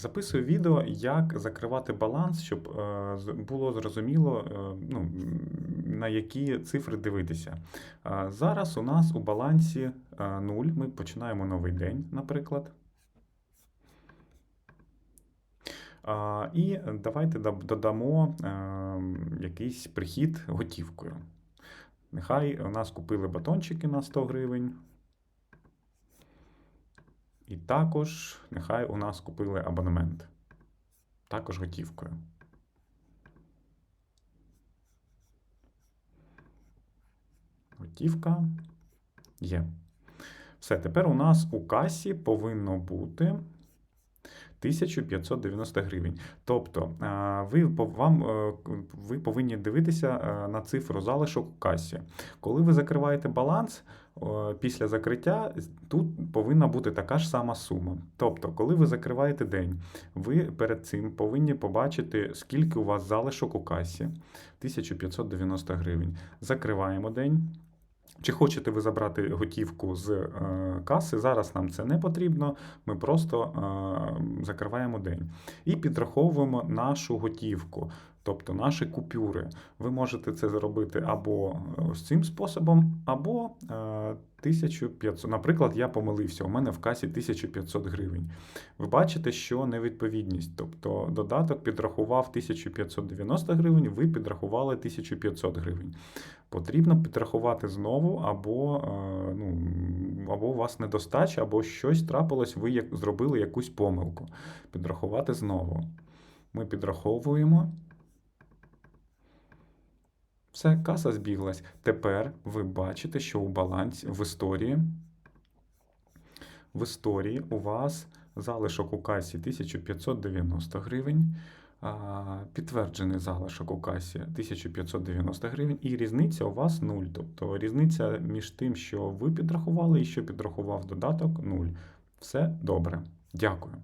Записую відео, як закривати баланс, щоб е, було зрозуміло, е, ну, на які цифри дивитися. Е, Зараз у нас у балансі 0. Ми починаємо новий день, наприклад. І давайте додамо якийсь прихід готівкою. Нехай у нас купили батончики на 100 гривень. І також нехай у нас купили абонемент. Також готівкою. Готівка є. Все, тепер у нас у касі повинно бути 1590 гривень. Тобто, ви, вам, е, ви повинні дивитися е, на цифру залишок у касі. Коли ви закриваєте баланс, після закриття тут повинна бути така ж сама сума. Тобто, коли ви закриваєте день, ви перед цим повинні побачити, скільки у вас залишок у касі 1590 гривень. Закриваємо день. Чи хочете ви забрати готівку з е, каси? Зараз нам це не потрібно. Ми просто е, закриваємо день і підраховуємо нашу готівку, тобто наші купюри. Ви можете це зробити або ось цим способом, або е, 1500. Наприклад, я помилився, у мене в касі 1500 гривень. Ви бачите, що невідповідність. Тобто додаток підрахував 1590 гривень, ви підрахували 1500 гривень. Потрібно підрахувати знову, або, е, ну, або у вас недостача, або щось трапилось, ви зробили якусь помилку. Підрахувати знову. Ми підраховуємо. Все, каса збіглась. Тепер ви бачите, що у балансі в історії. В історії у вас залишок у касі 1590 гривень, підтверджений залишок у касі 1590 гривень, і різниця у вас 0. Тобто різниця між тим, що ви підрахували і що підрахував додаток 0. Все добре. Дякую.